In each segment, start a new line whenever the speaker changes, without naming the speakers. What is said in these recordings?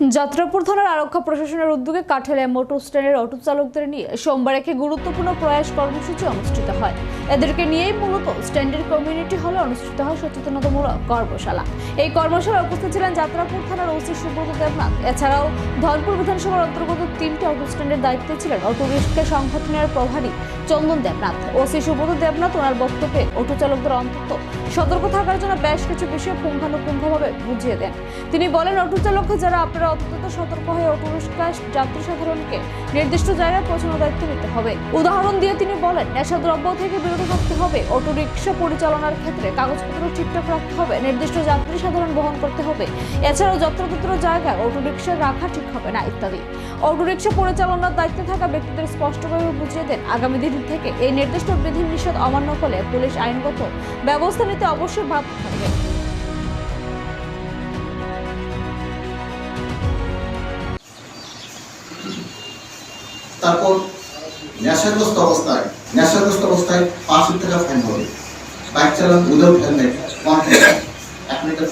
যাত্রাপুর থানার আরক্ষা প্রশাসনের উদ্যোগে কাঠালে মোটর স্ট্যান্ডের অটো চালকদের নিয়ে সোমবার একটি গুরুত্বপূর্ণ প্রয়াস কর্মসূচি অনুষ্ঠিত হয়। এদেরকে নিয়েই মূলত স্ট্যান্ডের কমিউনিটি হলে অনুষ্ঠিত হয় সচেতনতামূলক কর্মশালা। এই কর্মশালায় উপস্থিত ছিলেন যাত্রাপুর থানার ওসি সুব্রত দেবনাথ। এছাড়াও ধনপুর বিধানসভার অন্তর্গত তিনটি অটো স্ট্যান্ডের দায়িত্বে ছিলেন অটো রিক্সা সংগঠনের প্রভারী চন্দন দেবনাথ। ওসি সুব্রত দেবনাথ ওনার বক্তব্যে অটো চালকদের অন্তত সতর্ক থাকার জন্য বেশ কিছু বিষয় পুঙ্খানুপুঙ্খভাবে বুঝিয়ে দেন। তিনি বলেন অটো চালক যারা আপনারা অত্যন্ত সতর্ক হয়ে অটো রিক্সা যাত্রী সাধারণকে নির্দিষ্ট জায়গায় পৌঁছানোর দায়িত্ব নিতে হবে। উদাহরণ দিয়ে তিনি বলেন, নেশাদ্রব্য থেকে বিরত থাকতে হবে অটো রিক্সা পরিচালনার ক্ষেত্রে কাগজপত্র ঠিকঠাক রাখতে হবে, নির্দিষ্ট যাত্রী সাধারণ বহন করতে হবে। এছাড়াও যত্রতত্র জায়গায় অটো রিক্সা রাখা ঠিক হবে না, ইত্যাদি। অটো রিক্সা পরিচালনার দায়িত্বে থাকা ব্যক্তিদের স্পষ্টভাবে বুঝিয়ে দেন, আগামী দিন থেকে এই নির্দিষ্ট বিধিনিষেধ অমান্য করলে পুলিশ আইনগত ব্যবস্থা নিতে অবশ্যই ভাবতে থাকবে।
তারপর নেশাগ্রস্ত অবস্থায় নেশাগ্রস্ত অবস্থায় পাঁচশো টাকা ফাইন হবে। বাইক চালান without helmet one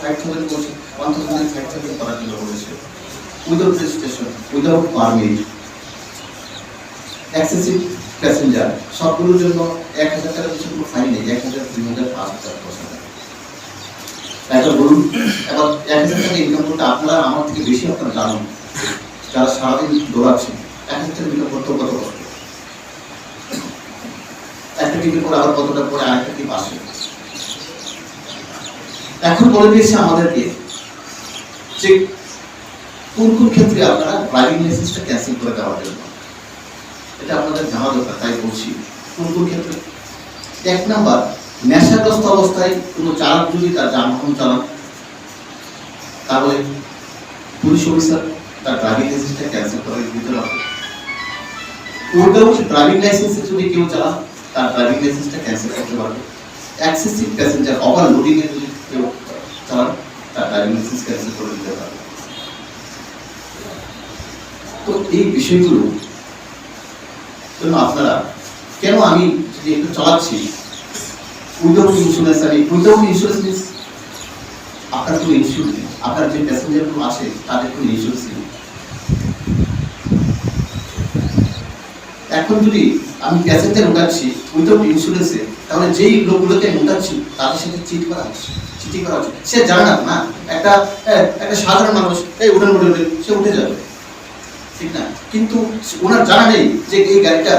five thousand বলছে ওয়ান থাউজেন্ড ফাইভ থাউজেন্ড করার জন্য বলেছে। Without registration without permit excessive passenger সবগুলোর জন্য এক হাজার টাকার কিছু কোনো ফাইন নেই, এক হাজার তিন হাজার, পাঁচ হাজার, দশ একবার বলুন, এবার এক হাজার টাকা ইনকাম করতে আপনারা আমার থেকে বেশি আপনারা জানুন। যারা সারাদিন দৌড়াচ্ছেন এক হাজার টাকা ইনকাম করতে কত কষ্ট একটা টিকিট করে আবার কতটা পরে আরেকটা টিপ আসে এখন বলে দিয়েছে আমাদেরকে যে কোন কোন ক্ষেত্রে আপনারা ড্রাইভিং লাইসেন্সটা ক্যান্সেল করে দেওয়ার জন্য। এটা আপনাদের জানা দরকার, তাই বলছি। কোন কোন ক্ষেত্রে? এক নাম্বার, নেশাগ্রস্ত অবস্থায় কোনো চালক যদি তার যানবাহন চালান, তাহলে পুলিশ অফিসার তার ড্রাইভিং লাইসেন্সটা ক্যান্সেল করে দিতে হবে। উইদাউট ড্রাইভিং লাইসেন্সে যদি কেউ চালান তার ড্রাইভিং লাইসেন্সটা ক্যান্সেল করতে পারবে। অ্যাক্সেসিভ প্যাসেঞ্জার ওভারলোডিং এ যদি কেউ চালান তার ড্রাইভিং লাইসেন্স ক্যান্সেল করে দিতে পারবে। তো এই বিষয়গুলো জন্য আপনারা, কেন আমি যদি একটু চালাচ্ছি? উইদাউট ইন্স্যুরেন্স আমি উইদাউট ইন্স্যুরেন্স মিনস আপনার কোনো ইন্স্যুরেন্স নেই। আপনার যে প্যাসেঞ্জারগুলো আসে, তাদের কোনো ইন্স্যুরেন্স নেই। এখন যদি আমি প্যাসেঞ্জার উঠাচ্ছি উইথাউট ইন্স্যুরেন্সে তাহলে যেই লোকগুলোকে আমি তাদের সাথে চিট করা হচ্ছে চিঠি করা হচ্ছে। সে জানে না না, একটা একটা সাধারণ মানুষ, এই উঠে উঠে, সে উঠে যাবে। ঠিক না? কিন্তু ওনার জানা নেই যে এই গাড়িটা